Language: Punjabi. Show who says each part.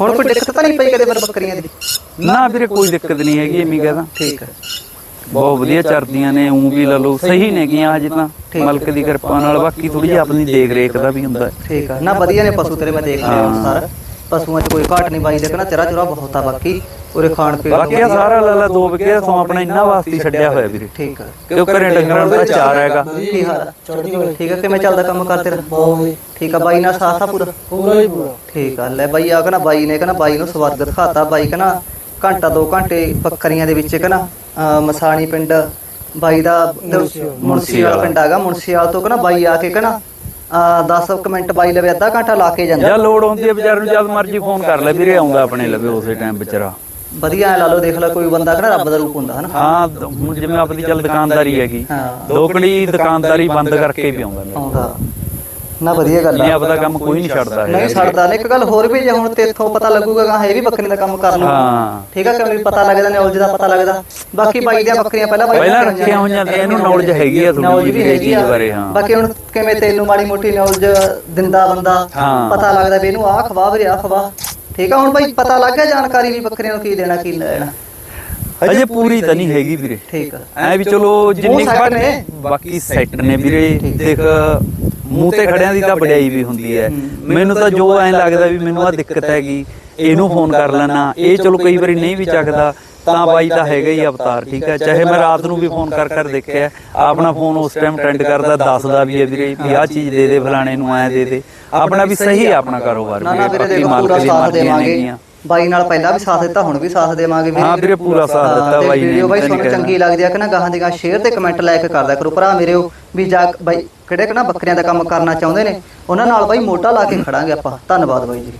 Speaker 1: ਹੁਣ ਕੋਈ ਦਿੱਕਤ ਤਾਂ ਨਹੀਂ ਪਈ ਕਦੇ ਫਿਰ ਬੱਕਰੀਆਂ ਦੀ?
Speaker 2: ਨਾ ਵੀਰੇ ਕੋਈ ਦਿੱਕਤ ਨਹੀਂ ਹੈਗੀ ਐਵੇਂ ਕਹਦਾ
Speaker 1: ਠੀਕ ਹੈ।
Speaker 2: ਬਹੁਤ ਵਧੀਆ ਚਰਦੀਆਂ ਨੇ ਉਂ ਵੀ ਲਾ ਲਓ ਸਹੀ ਨੇ ਗੀਆਂ ਅਜੇ ਤਾਂ। ਮਲਕ ਦੀ ਕਿਰਪਾ ਨਾਲ ਬਾਕੀ ਥੋੜੀ ਜਿਹੀ ਆਪਣੀ ਦੇਖ ਰੇਖ ਦਾ ਵੀ ਹੁੰਦਾ। ਹੈ।
Speaker 1: ਠੀਕ ਆ ਨਾ ਵਧੀਆ ਨੇ ਪਸ਼ੂ ਤੇਰੇ ਮੈਂ ਦੇਖ ਲਿਆ
Speaker 2: ਹਾਂ।
Speaker 1: ਸਾਰ। ਪਸ਼ੂਆਂ 'ਚ ਕੋਈ ਘਾਟ ਨਹੀਂ ਬਾਈ ਦੇਖਣਾ ਚਰਾ ਚੁਰਾ ਬਹੁਤ ਆ ਬਾਕੀ। ਉਰੇ ਖਾਣ ਪੀਣ
Speaker 2: ਬਾਕੀ ਆ ਸਾਰਾ ਲਾ ਲਾ ਦੋ ਵਿਕੇ ਸੋ ਆਪਣਾ ਇੰਨਾ ਵਾਸਤੇ ਹੀ ਛੱਡਿਆ ਹੋਇਆ ਵੀਰੇ।
Speaker 1: ਠੀਕ ਆ।
Speaker 2: ਕਿਉਂ ਘਰੇ ਡੰਗਰਾਂ ਦਾ ਚਾਰ ਹੈਗਾ
Speaker 1: ਕੀ ਹਾਲ ਆ
Speaker 3: ਚੜ੍ਹਦੀ ਕਲਾ
Speaker 1: ਠੀਕ ਆ ਕਿਵੇਂ ਚੱਲਦਾ ਕੰਮ ਕਰ ਤੇਰਾ।
Speaker 3: ਬਹੁਤ
Speaker 1: ਠੀਕ ਆ ਬਾਈ ਨਾਲ ਸਾਥ ਆ ਪੂਰਾ?
Speaker 3: ਪੂਰਾ ਹੀ ਪੂਰਾ।
Speaker 1: ਠੀਕ ਆ ਲੈ ਬਾਈ ਆ ਕਹਿੰਦਾ ਬਾਈ ਨੇ ਕਹਿੰਦਾ ਬਾਈ ਨੂੰ ਸਵਰਗ ਦਿਖਾਤਾ। ਬਾਈ ਕਹਿੰਦਾ ਘੰਟਾ ਦੋ ਘੰਟੇ ਬੱਕਰੀਆਂ ਦੇ ਵਿੱਚ ਕਹਿੰਦਾ ਮਸਾਣੀ ਪਿੰਡ ਬਾਈ ਦਾ ਮੁਨਸੀ ਵਾਲਾ ਪਿੰਡ ਹੈਗਾ ਮੁਨਸੀ ਵਾਲ ਤੋਂ ਕਹਿੰਦਾ ਬਾਈ ਆ ਕੇ ਕਹਿੰਦਾ 10 ਕੁ ਮਿੰਟ ਬਾਈ ਲਵੇ ਅੱਧਾ ਘੰਟਾ ਲਾ ਕੇ ਜਾਂਦਾ।
Speaker 2: ਜਾਂ ਲੋੜ ਹੁੰਦੀ ਹੈ ਵਿਚਾਰ ਨੂੰ ਜਦ ਮਰਜ਼ੀ ਫੋਨ ਕਰ ਲੈ ਵੀਰੇ ਆਉਂਦਾ ਆਪਣੇ ਲਵੇ ਉਸੇ ਟਾਈਮ ਵਿਚਾਰਾ।
Speaker 1: ਵਧੀਆ ਲਾ ਲਓ ਦੇਖ ਲੈ ਕੋਈ ਬੰਦਾ ਕਹਿੰਦਾ ਰੱਬ ਦਾ ਰੂਪ ਹੁੰਦਾ ਹਨਾ?
Speaker 2: ਹਾਂ ਦ- ਹੁਣ ਜਿਵੇਂ ਆਪਣੀ ਚੱਲ ਦੁਕਾਨਦਾਰੀ ਹੈਗੀ
Speaker 1: ਹਾਂ।
Speaker 2: ਲੋਕੜੀ ਦੁਕਾਨਦਾਰੀ ਬੰਦ ਕਰਕੇ ਵੀ ਆਉਂਦਾ
Speaker 1: ਆਉਂਦਾ। ਨਾ ਵਧੀਆ ਗੱਲ
Speaker 2: ਨਹੀਂ
Speaker 1: ਆ
Speaker 2: ਆਪਦਾ ਕੰਮ ਕੋਈ ਨਹੀਂ ਛੱਡਦਾ
Speaker 1: ਨਹੀਂ ਛੱਡਦਾ ਨੇ ਇੱਕ ਗੱਲ ਹੋਰ ਵੀ ਜੇ ਹੁਣ ਤੇਥੋਂ ਪਤਾ ਲੱਗੂਗਾ ਗਾ ਇਹ ਵੀ ਬੱਕਰੀ ਦਾ ਕੰਮ ਕਰ ਲੂ
Speaker 2: ਹਾਂ।
Speaker 1: ਠੀਕ ਆ ਕਿਵੇਂ ਪਤਾ ਲੱਗਦਾ ਨੌਲੇਜ ਦਾ ਪਤਾ ਲੱਗਦਾ। ਬਾਕੀ ਬਾਈ ਦੀਆਂ ਬੱਕਰੀਆਂ ਪਹਿਲਾਂ ਬਾਈ
Speaker 2: ਪਹਿਲਾਂ ਰੱਖੀਆਂ ਹੋਈਆਂ ਇਹਨੂੰ ਨੌਲੇਜ ਹੈਗੀ ਆ ਥੋੜੀ ਜਿਹੀ ਚੀਜ਼
Speaker 1: ਆ।
Speaker 2: ਬਾਰੇ ਹਾਂ।
Speaker 1: ਬਾਕੀ ਹੁਣ ਕਿਵੇਂ ਤੈਨੂੰ ਮਾੜੀ ਮੋਟੀ ਨੌਲੇਜ ਦਿੰਦਾ ਬੰਦਾ
Speaker 2: ਹਾਂ।
Speaker 1: ਪਤਾ ਲੱਗਦਾ ਵੀ ਇਹਨੂੰ ਆਹ ਖਵਾ ਵੀਰੇ ਖਵਾ। ਠੀਕ ਆ ਹੁਣ ਬਾਈ ਪਤਾ ਲੱਗ ਗਿਆ ਜਾਣਕਾਰੀ ਵੀ ਬੱਕਰੀਆਂ ਨੂੰ ਕੀ ਦੇਣਾ ਕੀ ਲੈਣਾ
Speaker 2: ਅਜੇ ਪੂਰੀ ਤਾਂ ਨਹੀਂ ਹੈਗੀ ਵੀਰੇ।
Speaker 1: ਠੀਕ ਆ।
Speaker 2: ਐ ਵੀ ਚਲੋ ਜਿੰਨੀ ਘੱਟ
Speaker 1: ਨੇ।
Speaker 2: ਬਾਕੀ ਸੈੱਟ ਨੇ ਵੀਰੇ। ਦੇਖ ਮੂੰਹ ਤੇ ਖੜਿਆਂ ਦੀ ਤਾਂ ਵਡਿਆਈ ਵੀ ਹੁੰਦੀ ਹੈ। ਮੈਨੂੰ ਤਾਂ ਜੋ ਐਂ ਲੱਗਦਾ ਵੀ ਮੈਨੂੰ ਆ ਦਿੱਕਤ ਹੈਗੀ ਇਹਨੂੰ ਫੋਨ ਕਰ ਲੈਣਾ ਇਹ ਚਲੋ ਕਈ ਵਾਰੀ ਨਹੀਂ ਵੀ ਚੱਕਦਾ ਤਾਂ ਬਾਈ ਤਾਂ ਹੈਗਾ ਹੀ ਅਵਤਾਰ ਠੀਕ ਹੈ? ਚਾਹੇ ਮੈਂ ਰਾਤ ਨੂੰ ਵੀ ਫੋਨ ਕਰ ਕਰ ਦੇਖਿਆ ਆਪਣਾ ਫੋਨ ਉਸ ਟਾਈਮ ਟ੍ਰੈਂਡ ਕਰਦਾ ਦੱਸਦਾ ਵੀ ਹੈ ਵੀਰੇ ਵੀ ਆਹ ਚੀਜ਼ ਦੇ ਦੇ ਫਲਾਣੇ ਨੂੰ ਐ ਦੇ ਦੇ। ਆਪਣਾ ਵੀ ਸਹੀ ਆਪਣਾ ਕਾਰੋਬਾਰ
Speaker 1: ਦੇਖੋ
Speaker 2: ਮਾਲਕ ਦੀ ਮਰਜ਼ੀਆਂ
Speaker 1: ਦੇਵਾਂਗੇ। ਬਾਈ ਨਾਲ ਪਹਿਲਾਂ ਵੀ ਸਾਥ ਦਿੱਤਾ ਹੁਣ ਵੀ ਸਾਥ ਦੇਵਾਂਗੇ
Speaker 2: ਹਾਂ ਵੀਰੇ, ਪੂਰਾ ਸਾਥ ਦਿੱਤਾ ਬਾਈ ਨੇ,
Speaker 1: ਵੀਡੀਓ ਬਾਈ ਤੁਹਾਨੂੰ ਚੰਗੀ ਲੱਗਦੀ ਆ ਕਿ ਨਾ ਗਾਹਾਂ ਦੀ ਗਾਹਾਂ ਸ਼ੇਅਰ ਤੇ ਕਮੈਂਟ ਲਾਇਕ ਕਰਦਾ ਕਰੋ। ਭਰਾ ਮੇਰਿਓ ਵੀ ਜਾ ਬਾਈ ਕਿਹੜੇ ਕਿ ਨਾ ਬੱਕਰੀਆਂ ਦਾ ਕੰਮ ਕਰਨਾ ਚਾਹੁੰਦੇ ਨੇ ਉਹਨਾਂ ਨਾਲ ਬਾਈ ਮੋਢਾ ਲਾ ਕੇ ਖੜਾਂਗੇ ਆਪਾਂ। ਧੰਨਵਾਦ ਬਾਈ ਜੀ।